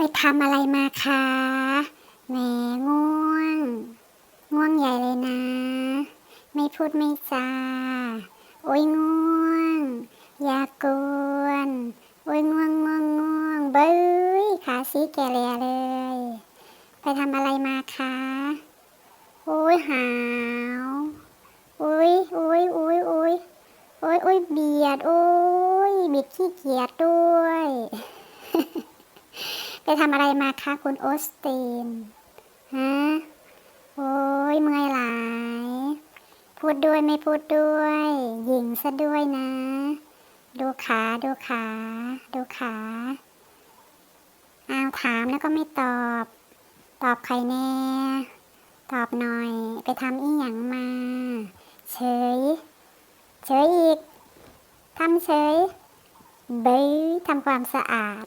ไปทำอะไรมาคะแหมง่วง ง่วงใหญ่เลยนะ ไม่พูดไม่จา โอ้ยง่วง อย่ากวนโอ้ยง่วงง่วงง่วงเบ้ยขาสีแก่แลเลย ไปทำอะไรมาคะโอ้ยหาวโอ้ยโอ้ยโอ้ยโอ้ยโอ้ยโอ้ยเบียดโอ้ยเบิดขี้เกียจด้วย ไปทำอะไรมาคะคุณโอสตินฮะโอ้ยเมื่อยหลาย พูดด้วยไม่พูดด้วยหญิงซะด้วยนะ ดูขาดูขาดูขาอ้าวถามแล้วก็ไม่ตอบ ตอบใครแน่ ตอบหน่อย ไปทำอีหยังมา เฉย เฉยอีกทำเฉยเบยทำความสะอาด